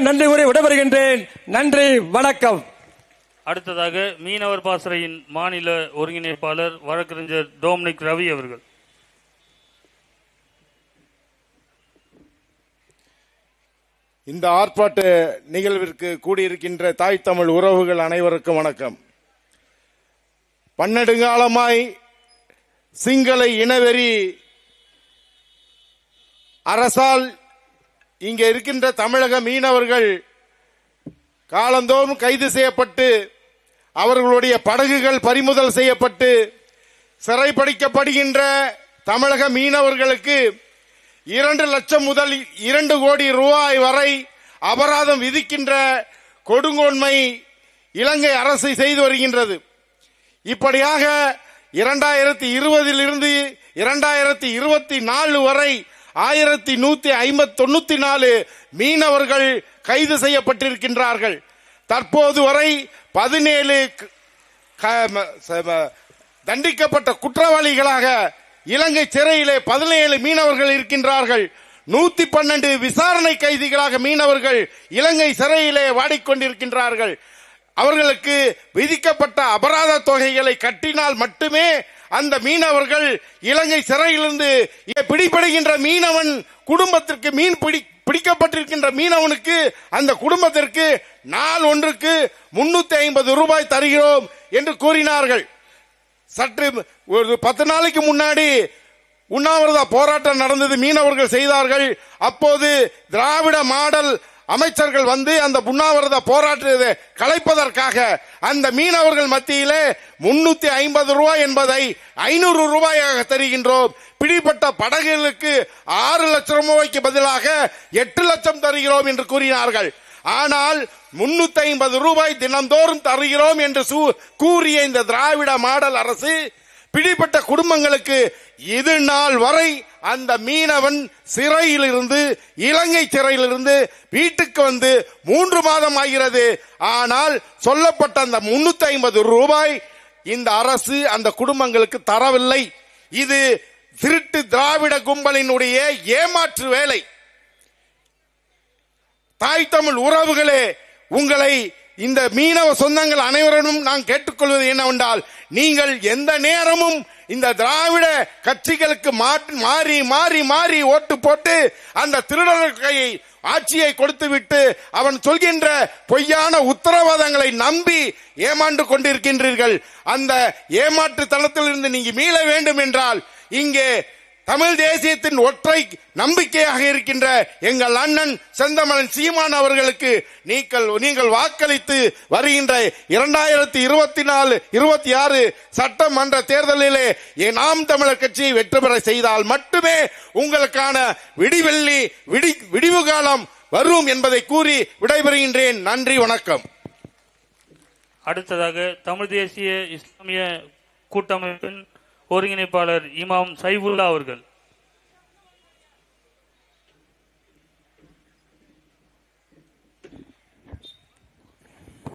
நன்றி கூறி விடைபெறுகின்றேன். நன்றி வணக்கம். அடுத்ததாக மீனவர் பாசறையின் மாநில ஒருங்கிணைப்பாளர் வழக்கறிஞர் டோம்னிக் ரவி அவர்கள். இந்த ஆர்ப்பாட்ட நிகழ்விற்கு கூடியிருக்கின்ற தாய் தமிழ் உறவுகள் அனைவருக்கும் வணக்கம். பன்னெடுங்காலமாய் சிங்கள இனவெறி அரசால் இங்கே இருக்கின்ற தமிழக மீனவர்கள் காலந்தோறும் கைது செய்யப்பட்டு அவர்களுடைய படகுகள் பறிமுதல் செய்யப்பட்டு சிறைப்படிக்கப்படுகின்ற தமிழக மீனவர்களுக்கு இரண்டு லட்சம் முதல் இரண்டு கோடி ரூபாய் வரை அபராதம் விதிக்கின்ற கொடுங்கோன்மை இலங்கை அரசு செய்து வருகின்றது. இப்படியாக இரண்டாயிரத்தி இருபதிலிருந்து இரண்டாயிரத்தி இருபத்தி நாலு வரை ஆயிரத்தி நூத்தி ஐம்பத்தி தொண்ணூத்தி நாலு மீனவர்கள் கைது செய்யப்பட்டிருக்கின்றார்கள். தற்போது வரை பதினேழு க- தண்டிக்கப்பட்ட குற்றவாளிகளாக இலங்கை சிறையிலே பதினேழு மீனவர்கள் இருக்கின்றார்கள். நூத்தி பன்னெண்டு விசாரணை கைதிகளாக மீனவர்கள் இலங்கை சிறையிலே வாடிக்கொண்டிருக்கின்றார்கள். அவர்களுக்கு விதிக்கப்பட்ட அபராத தொகைகளை கட்டினால் மட்டுமே அந்த மீனவர்கள் இலங்கை சிறையிலிருந்து பிடிபடுகின்ற மீனவன் குடும்பத்திற்கு மீன் பிடி பிடிக்கப்பட்டிருக்கின்ற மீனவனுக்கு அந்த குடும்பத்திற்கு நாள் ஒன்றுக்கு முன்னூத்தி ஐம்பது ரூபாய் தருகிறோம் என்று கூறினார்கள். சற்று ஒரு பத்து நாளைக்கு முன்னாடி உண்ணாவிரத போராட்டம் நடந்தது. மீனவர்கள் செய்தார்கள். அப்போது திராவிட மாடல் அமைச்சர்கள் வந்து அந்த உண்ணாவிரத போராட்டத்தை கலைப்பதற்காக அந்த மீனவர்கள் மத்தியிலே முன்னூத்தி ஐம்பது ரூபாய் என்பதை ஐநூறு ரூபாயாக தருகின்றோம். பிடிப்பட்ட படகுகளுக்கு ஆறு லட்சம் ரூபாய்க்கு பதிலாக எட்டு லட்சம் தருகிறோம் என்று கூறினார்கள். ஆனால் முன்னூத்தி ஐம்பது ரூபாய் தினந்தோறும் தருகிறோம் என்று சூ- கூறிய இந்த திராவிட மாடல் அரசு பிடிப்பட்ட குடும்பங்களுக்கு இது நாள் வரை அந்த மீனவன் சிறையிலிருந்து இலங்கை சிறையிலிருந்து வீட்டுக்கு வந்து மூன்று மாதம் ஆகிறது. ஆனால் சொல்லப்பட்ட அந்த முன்னூத்தி ஐம்பது ரூபாய் இந்த அரசு அந்த குடும்பங்களுக்கு தரவில்லை. இது திருட்டு திராவிட கும்பலினுடைய ஏமாற்று வேலை. தாய் தமிழ் உறவுகளே உங்களை இந்த மீனவ சொந்தங்கள் அனைவரிடம் நான் கேட்டுக்கொள்வது என்னவென்றால் நீங்கள் எந்த நேரமும் இந்த திராவிட கட்சிகளுக்கு மாறி மாறி மாறி ஓட்டு போட்டு அந்த திருடர் கையை ஆட்சியை கொடுத்துவிட்டு அவன் சொல்கின்ற பொய்யான உத்தரவாதங்களை நம்பி ஏமாண்டு கொண்டிருக்கின்றீர்கள். அந்த ஏமாற்று தளத்திலிருந்து நீங்க மீள வேண்டும் என்றால் இங்கே தமிழ் தேசியத்தின் ஒற்றை நம்பிக்கையாக இருக்கின்ற எங்கள் அண்ணன் செந்தமலன் சீமான் அவர்களுக்கு நீங்கள் நீங்கள் வாக்களித்து வருகின்ற இரண்டாயிரத்தி இருபத்தி நாலு இருபத்தி ஆறு சட்டமன்ற தேர்தலிலே நாம் தமிழர் கட்சியை வெற்றி பெற செய்தால் மட்டுமே உங்களுக்கான விடிவெள்ளி விடி விடிவு காலம் வரும் என்பதை கூறி விடைபெறுகின்றேன். நன்றி வணக்கம். அடுத்ததாக தமிழ் தேசிய இஸ்லாமிய கூட்டமைப்பின் ஒருங்கிணைப்பாளர் இமாம் சைபுல்லா அவர்கள்.